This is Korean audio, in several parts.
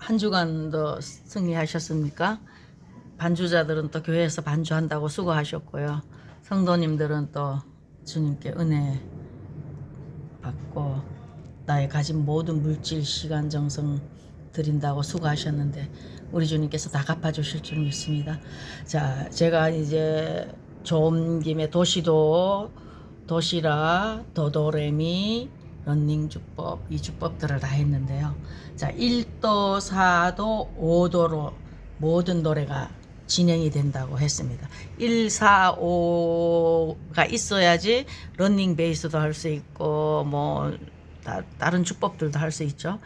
한 주간도 승리하셨습니까? 반주자들은 또 교회에서 반주한다고 수고하셨고요. 성도님들은 또 주님께 은혜 받고 나의 가진 모든 물질, 시간, 정성 드린다고 수고하셨는데 우리 주님께서 다 갚아주실 줄 믿습니다. 자, 제가 이제 좋은 김에 도시도 도시라, 도도레미, 런닝 주법, 이 주법들을 다 했는데요. 자, 1도, 4도, 5도로 모든 노래가 진행이 된다고 했습니다. 1, 4, 5가 있어야지 런닝 베이스도 할 수 있고 뭐 다, 다른 주법들도 할 수 있죠.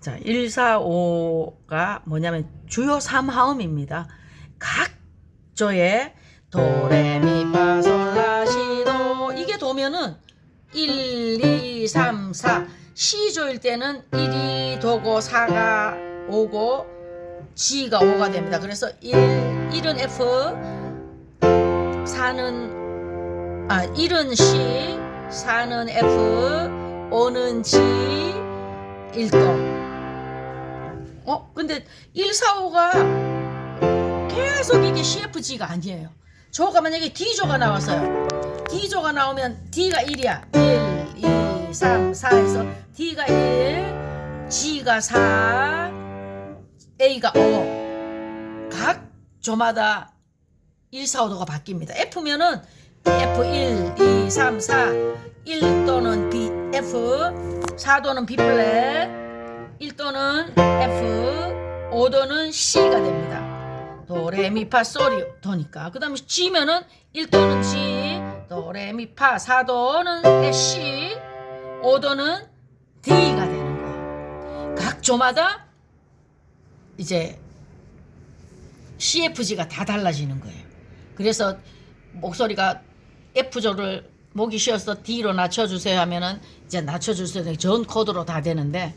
자, 1, 4, 5가 뭐냐면 주요 3하음입니다. 각 조의 도레미파솔라시도 이게 도면은 1, 2, 3, 4 C조일 때는 1이 도고 4가 오고 G가 5가 됩니다. 그래서 1, 1은 F 4는 아 1은 C 4는 F 5는 G 1도 어 근데 1, 4, 5가 계속 이게 CFG가 아니에요. 조가 만약에 D조가 나왔어요. D조가 나오면 D가 1이야. 1, 2, 3, 4에서 D가 1, G가 4, A가 5. 각 조마다 1, 4, 5도가 바뀝니다. F면은 F1, 2, 3, 4, 1도는 B, F, 4도는 B 플랫, 1도는 F, 5도는 C가 됩니다. 도레미파 소리 도니까 그 다음에 G면은 1도는 G 도레미파 4도는 C 5도는 D가 되는 거예요 각 조마다 이제 CFG가 다 달라지는 거예요. 그래서 목소리가 F조를 목이 쉬어서 D로 낮춰주세요 하면은 이제 낮춰주세요. 전 코드로 다 되는데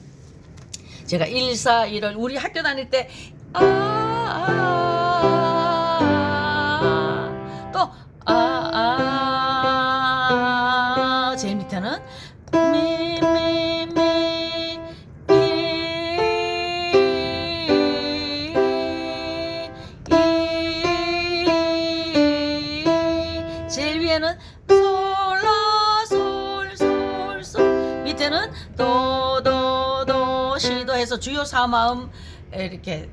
제가 1, 4, 1을 우리 학교 다닐 때 아, 아, 위에는 솔라 솔솔솔 밑에는 도도도 시도 해서 주요 사마음 이렇게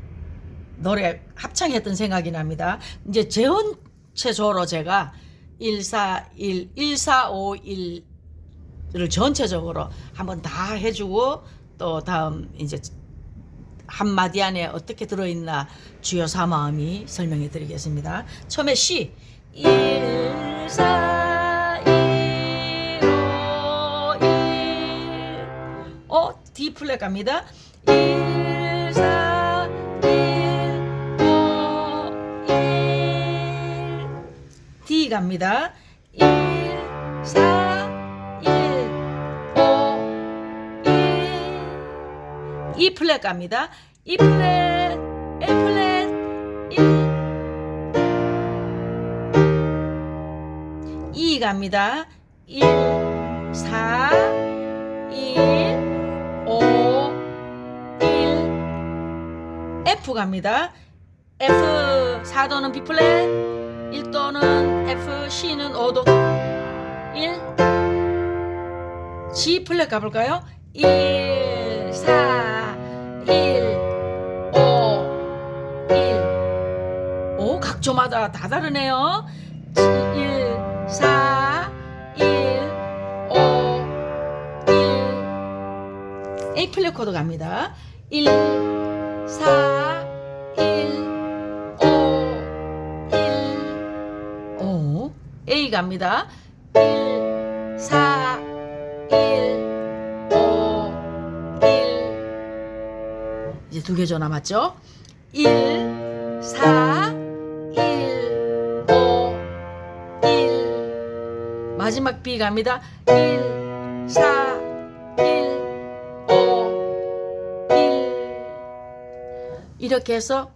노래 합창했던 생각이 납니다. 이제 전체적으로 제가 141, 1451을 전체적으로 한번 다 해주고 또 다음 이제 한마디 안에 어떻게 들어있나 주요 사마음이 설명해 드리겠습니다. 처음에 시 1, 4, 1, 5, 1 어? D 플랫 갑니다. 1, 4, 1, 5, 1 D 갑니다. 1, 4, 1, 5, 1 E 플랫 갑니다. E 플랫, 갑니다. 1, 4, 1, 5, 1 F 갑니다. F 4도는 B 플랫, 1도는 F, C는 5도 1 G 플랫 가볼까요? 1, 4, 1, 5, 1 오, 각조마다 다 다르네요. 1, 4, A 플랫 코드 갑니다. 1, 4, 1, 5, 1, 5 A 갑니다. 1, 4, 1, 5, 1 이제 두개더 남았죠? 1, 4, 1, 5, 1 마지막 B 갑니다. 1, 4, 이렇게 해서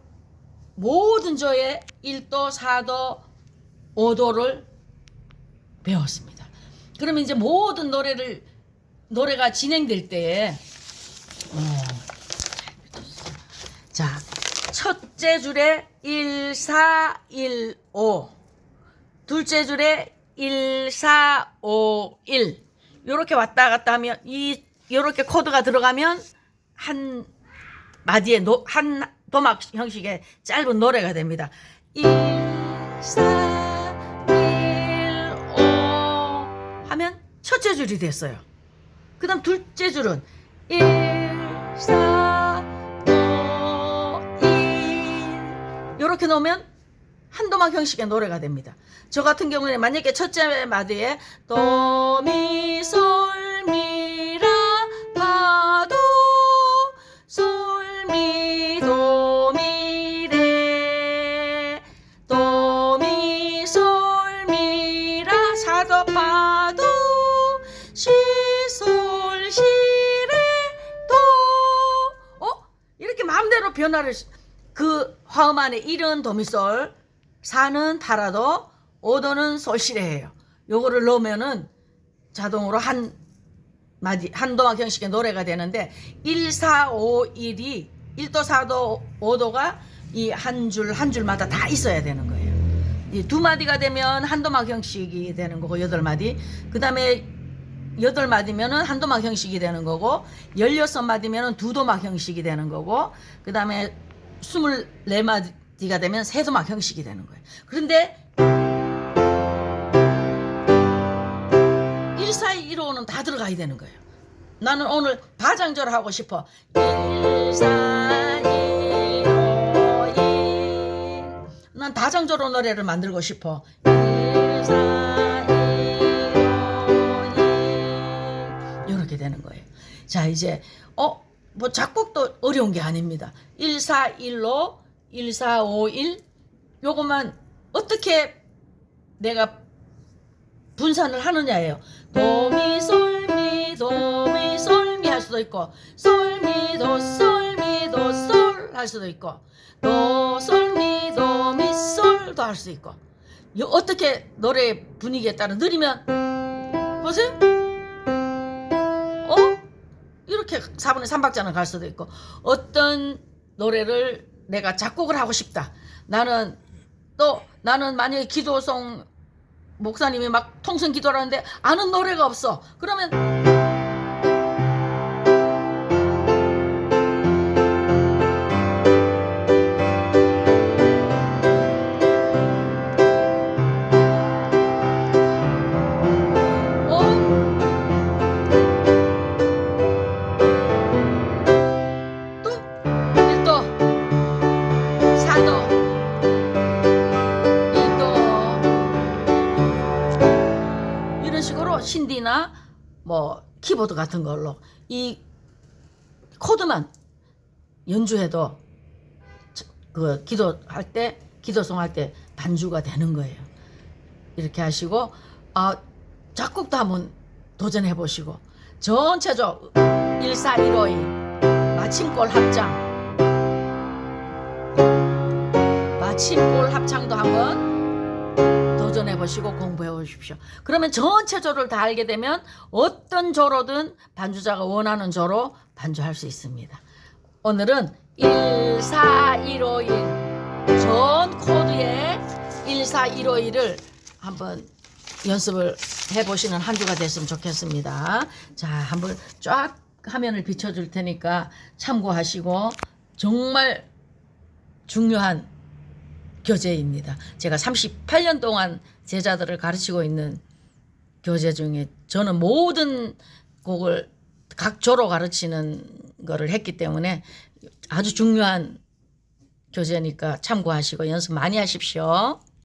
모든 조의 1도, 4도, 5도를 배웠습니다. 그러면 이제 모든 노래를 노래가 진행될 때에 어, 첫째 줄에 1, 4, 1, 5. 둘째 줄에 1, 4, 5, 1. 요렇게 왔다 갔다 하면 이 요렇게 코드가 들어가면 한 마디에 노, 한 도막 형식의 짧은 노래가 됩니다. 1, 4, 1, 5 하면 첫째 줄이 됐어요. 그 다음 둘째 줄은 1, 4, 5, 1 요렇게 놓으면 한도막 형식의 노래가 됩니다. 저 같은 경우에 만약에 첫째 마디에 도미솔 변화를 시- 그 화음 안에 1은 도미솔 4는 파라도 5도는 솔시레예요. 요거를 넣으면은 자동으로 한 마디 한 도막 형식의 노래가 되는데 1, 4, 5, 1이 1도 4도 5도가 이 한 줄 한 줄마다 다 있어야 되는 거예요. 이 두 마디가 되면 한 도막 형식이 되는 거고 여덟 마디. 그다음에 여덟 마디면은 한 도막 형식이 되는 거고 열여섯 마디면은 두 도막 형식이 되는 거고 그 다음에 스물네 마디가 되면 세 도막 형식이 되는 거예요. 그런데 1, 4, 1, 5는 다 들어가야 되는 거예요. 나는 오늘 바장절 하고 싶어. 1, 4, 1, 5, 1. 난 다장절로 노래를 만들고 싶어. 1, 되는 거예요. 자, 이제, 어, 뭐 작곡도 어려운 게 아닙니다. 1, 4, 1로 1, 4, 5, 1. 요것만 어떻게 내가 분산을 하느냐예요. 도미 솔미 도미 솔미 할 수도 있고 솔미 도 솔미 도 솔 할 수도 있고 도 솔미 도미 솔도 할 수 있고 요- 어떻게 노래 분위기에 따라 느리면 보세요. 어? 이렇게 4분의 3박자는 갈 수도 있고 어떤 노래를 내가 작곡을 하고 싶다. 나는 또 나는 만약에 기도송 목사님이 막 통성 기도를 하는데 아는 노래가 없어. 그러면 뭐 키보드 같은 걸로. 이 코드만 연주해도 저- 그 기도할 때 기도송 할 때 반주가 되는 거예요. 이렇게 하시고 아 작곡도 한번 도전해 보시고. 전체적 14152 마침골 합장 마침골 합창도 한번 도전해 보시고 공부해 보십시오. 그러면 전체 조를 다 알게 되면 어떤 조로든 반주자가 원하는 조로 반주할 수 있습니다. 오늘은 1, 4, 1, 5, 1. 전 코드의 1, 4, 1, 5, 1을 한번 연습을 해보시는 한 주가 됐으면 좋겠습니다. 자, 한번 쫙 화면을 비춰줄 테니까 참고하시고 정말 중요한 교재입니다. 제가 38년 동안 제자들을 가르치고 있는 교재 중에 저는 모든 곡을 각 조로 가르치는 거를 했기 때문에 아주 중요한 교재니까 참고하시고 연습 많이 하십시오.